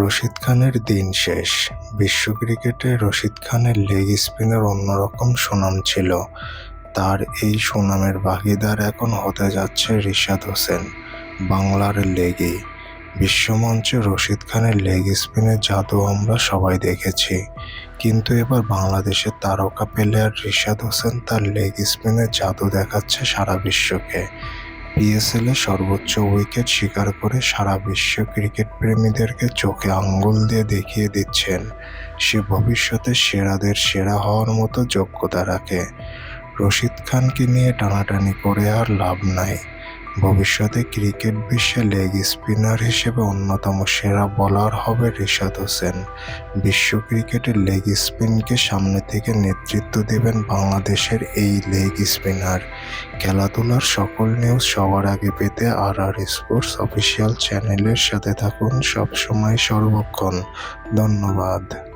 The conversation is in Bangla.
রশিদ খানের দিন শেষ। বিশ্ব ক্রিকেটে রশিদ খানের লেগ স্পিনের অন্যরকম সুনাম ছিল। তার এই সুনামের ভাগিদার এখন হতে যাচ্ছে রিশাদ হোসেন, বাংলার লেগে বিশ্বমঞ্চে রশিদ খানের লেগ স্পিনের জাদু আমরা সবাই দেখেছি। কিন্তু এবার বাংলাদেশের তারকা প্লেয়ার রিশাদ হোসেন তার লেগ স্পিনের জাদু দেখাচ্ছে সারা বিশ্বকে। পিএসএলে সর্বোচ্চ উইকেট শিকার করে সারা বিশ্ব ক্রিকেট প্রেমীদেরকে চোখে আঙ্গুল দিয়ে দেখিয়ে দিচ্ছেন। সে ভবিষ্যতে সেরাদের সেরা হওয়ার মতো যোগ্যতা রাখে। রশিদ খানকে নিয়ে টানাটানি করে আর লাভ নাই। ভবিষ্যতে ক্রিকেট বিশ্বে লেগ স্পিনার হিসেবে অন্যতম সেরা বোলার হবে রিশাদ হোসেন। বিশ্ব ক্রিকেটে লেগ স্পিনকে সামনে থেকে নেতৃত্ব দেবেন বাংলাদেশের এই লেগ স্পিনার। খেলাধুলার সকল নিউজ সবার আগে পেতে আর আর স্পোর্টস অফিসিয়াল চ্যানেলের সাথে থাকুন সবসময় সর্বক্ষণ। ধন্যবাদ।